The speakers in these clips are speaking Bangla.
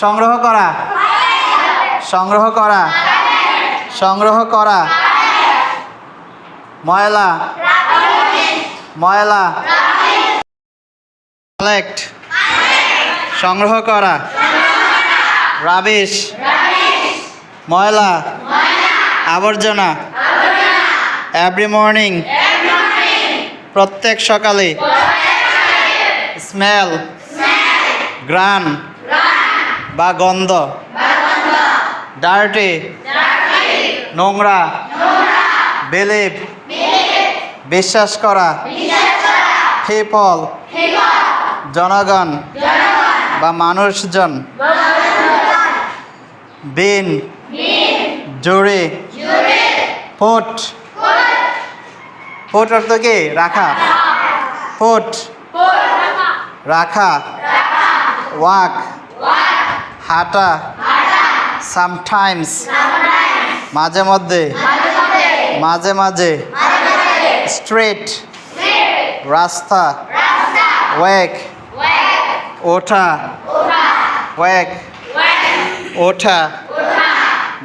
সংগ্রহ করা। সংগ্রহ করা। সংগ্রহ করা। ময়লা। ময়লা। কালেক্ট সংগ্রহ করা। রাবিশ ময়লা। আবর্জনা। এভরি মর্নিং প্রত্যেক সকালে। স্মেল গ্রান বা গন্ধ। ডার্টি নোংরা। বেলেপ বিশ্বাস করা। পিপল জনগণ বা মানুষজন। বিন জুড়ে ফুট ফুট অর্থ কি? রাখা। ফুট রাখা। ওয়াক হাঁটা। সামটাইমস মাঝে মধ্যে। মাঝে মাঝে। স্ট্রেট রাস্তা। ওয়েক ওঠা। ওয়েক ওঠা।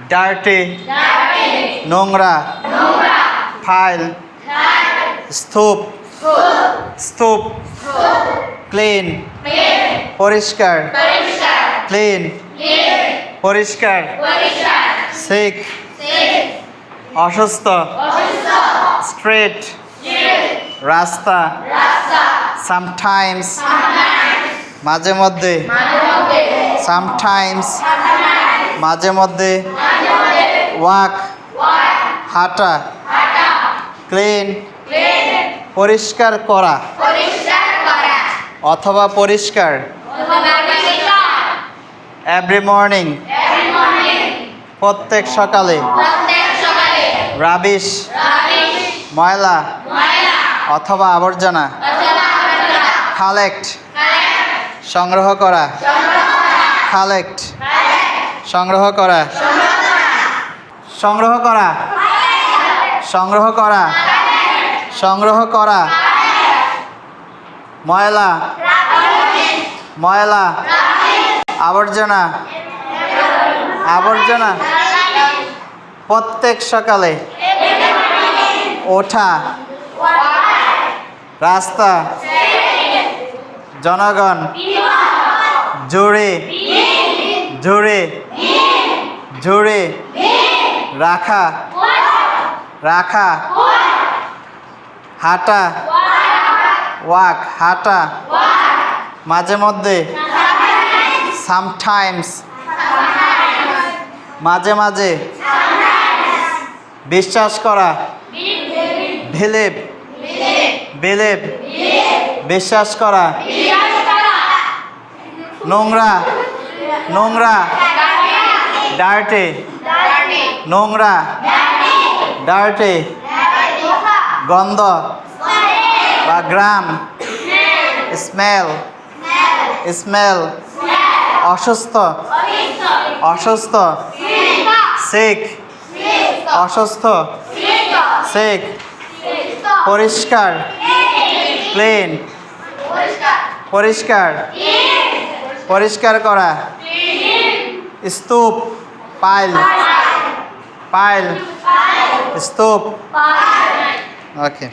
ডার্টি নোংরা। ফাইল স্তূপ স্তূপ ক্লিন পরিষ্কার। ক্লিন পরিষ্কার। সিক অসুস্থ। স্ট্রেট। রাস্তা। সামটাইমস। মাঝে মধ্যে। সামটাইমস। মাঝে মধ্যে। ওয়াক। হাঁটা। ক্লিন পরিষ্কার করা। অথবা পরিষ্কার। এভরি মর্নিং প্রত্যেক সকালে। রাবিশ। ময়লা। অথবা আবর্জনা। কালেক্ট সংগ্রহ করা। কালেক্ট সংগ্রহ করা। সংগ্রহ করা। সংগ্রহ করা। সংগ্রহ করা। ময়লা। ময়লা। আবর্জনা। আবর্জনা। প্রত্যেক সকালে ওঠা। রাস্তা। জনগণ। জোরে জোরে জোরে রাখা। রাখা। হাঁটা। ওয়াক। হাঁটা। মাঝে মধ্যে সামটাইমস মাঝে মাঝে। বিশ্বাস করা। ভিলেব বিলেব বিশ্বাস করা। নোংরা। নোংরা। ডার্টে। নোংরা। ডার্টে। গন্ধ। বা গ্রাম। স্মেল। স্মেল। অসুস্থ অসুস্থ সিক অসুস্থ সিক পরিষ্কার প্লেন পরিষ্কার পরিষ্কার করা স্তূপ পাইল পাইল স্তূপ ওকে